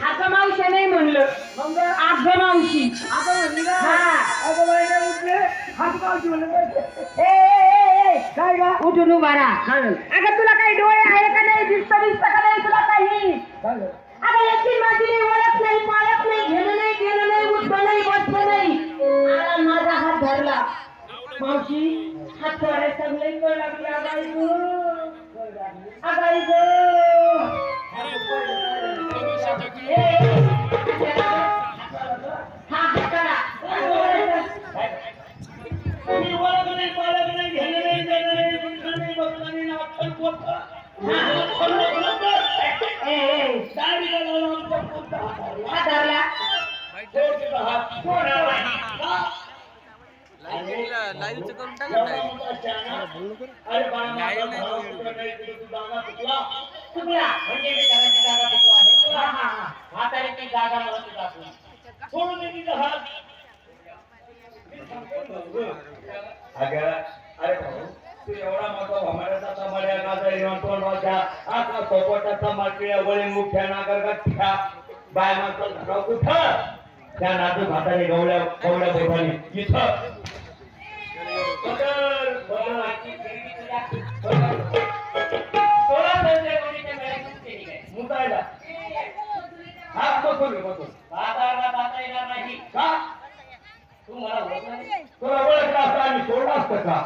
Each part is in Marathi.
हात मावशी नाही म्हणलं. मग? आग मावशी आता म्हणली का? हा. अगं बाई काय उठले हात मावशी म्हणलं ए, ए, ए, ए, काय का उठून उभा राहा. अगं तुला काही डोळे आहे का नाही? दिसत दिसत का नाही? तुला काही? चालेल अगं याची माझी नाही ओळख नाही पाळख नाही घेणं नाही गेलं नाही उठणं नाही बसणं नाही. आला माझा हात धरला. मावशी हात धरायचा लई कळ लागली आगाई गं. आगाई गं. ए, ए, हा. हात करून टाका एवढा मोठा जागा मला तू दाखव. सोडून दे तिथं हात. अरे भाऊ, तू एवढा मोठा भमाड्याचा समाड्या नागरी तोंडवाचा आता सोपटाचा माटिया वळी मुख्या नागर गठ्ठ्या बाय माणसाला धराव कुठं? त्या नातू भाताने गवड्या गवड्या बोटाने इथं. हा, जाता येणार नाही. का? तू मला ओळखलं नाही? तुला ओळखलं असतं आणि सोडलं असतं का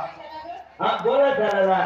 हा बोलत झाला